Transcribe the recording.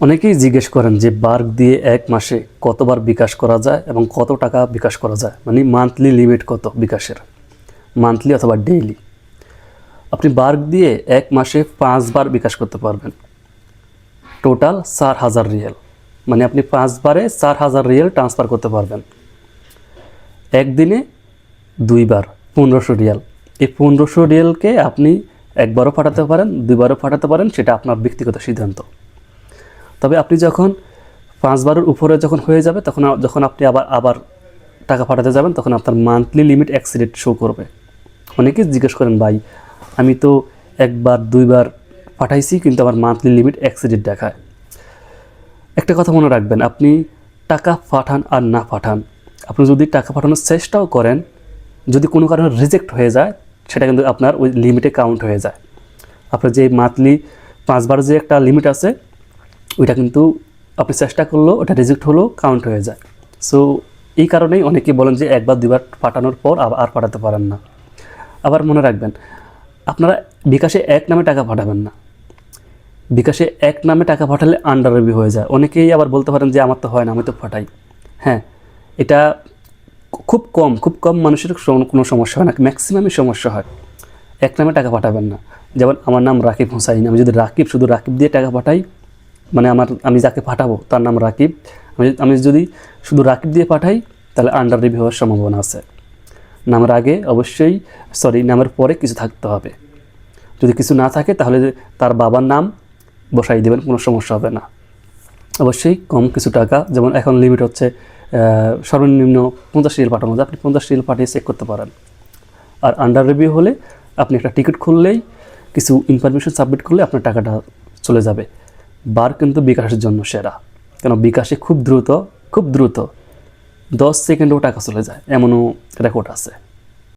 অনেকেই জিজ্ঞেস করেন যে বার্গ দিয়ে এক মাসে কতবার বিকাশ করা যায় এবং কত টাকা বিকাশ করা যায়? মানে মান্থলি লিমিট কত বিকাশের? মান্থলি অথবা ডেইলি আপনি বার্গ দিয়ে এক মাসে পাঁচবার বিকাশ করতে পারবেন। টোটাল চার হাজার রিয়েল। মানে আপনি পাঁচবারে চার হাজার রিয়েল ট্রান্সফার করতে পারবেন। একদিনে দুইবার পনেরোশো রিয়াল। এই পনেরোশো রিয়ালকে আপনি একবারও পাঠাতে পারেন, দুইবারও পাঠাতে পারেন, সেটা আপনার ব্যক্তিগত সিদ্ধান্ত। তবে আপনি যখন পাঁচবারের উপরে যখন হয়ে যাবে, তখন যখন আপনি আবার আবার টাকা পাঠাতে যাবেন, তখন আপনার মান্থলি লিমিট অ্যাক্সিডেন্ট শো করবে। অনেকেই জিজ্ঞেস করেন, ভাই, আমি তো একবার, দুইবার পাঠাইছি, কিন্তু আমার মান্থলি লিমিট অ্যাক্সিডেন্ট দেখায়। একটা কথা মনে রাখবেন, আপনি টাকা পাঠান আর না পাঠান, আপনি যদি টাকা পাঠানোর চেষ্টাও করেন, যদি কোনো কারণে রিজেক্ট হয়ে যায়, সেটা কিন্তু আপনার ওই লিমিটে কাউন্ট হয়ে যায়। আপনার যে মান্থলি পাঁচবার যে একটা লিমিট আছে ওইটা কিন্তু আপনি চেষ্টা করলেও ওটা রিজেক্ট হলেও কাউন্ট হয়ে যায়। সো এই কারণেই অনেকে বলেন যে একবার দুবার পাঠানোর পর আর পাঠাতে পারেন না। আবার মনে রাখবেন, আপনারা বিকাশে এক নামে টাকা পাঠাবেন না। বিকাশে এক নামে টাকা পাঠালে আন্ডার রিভিউ হয়ে যায়। অনেকেই আবার বলতে পারেন যে, আমার তো হয় না, আমি তো পাঠাই। হ্যাঁ এটা খুব কম খুব কম মানুষের কোনো সমস্যা হয় না ম্যাক্সিমামই সমস্যা হয়। এক নামে টাকা পাঠাবেন না। যেমন, আমার নাম রাকিব হোসাইন, আমি যদি রাকিব, শুধু রাকিব দিয়ে টাকা পাঠাই মানে আমার, আমি যাকে পাঠাবো তার নাম রাকিব। আমি আমি যদি শুধু রাকিব দিয়ে পাঠাই, তাহলে আন্ডার রিভিউ হওয়ার সম্ভাবনা আছে। নামের আগে অবশ্যই সরি নামের পরে কিছু থাকতে হবে। যদি কিছু না থাকে, তাহলে তার বাবার নাম বসাই দেবেন, কোনো সমস্যা হবে না। অবশ্যই কম কিছু টাকা, যেমন এখন লিমিট হচ্ছে সর্বনিম্ন পঞ্চাশ রিয়েল পাঠানো যায়, আপনি পঞ্চাশ রিয়েল পাঠিয়ে চেক করতে পারেন। আর আন্ডার রিভিউ হলে আপনি একটা টিকিট খুললেই কিছু ইনফরমেশন সাবমিট করলে আপনার টাকাটা চলে যাবে। বার কিন্তু বিকাশের জন্য সেরা। কেন? বিকাশে খুব দ্রুত খুব দ্রুত দশ সেকেন্ডেও টাকা চলে যায়। এমনও রেকর্ড আছে।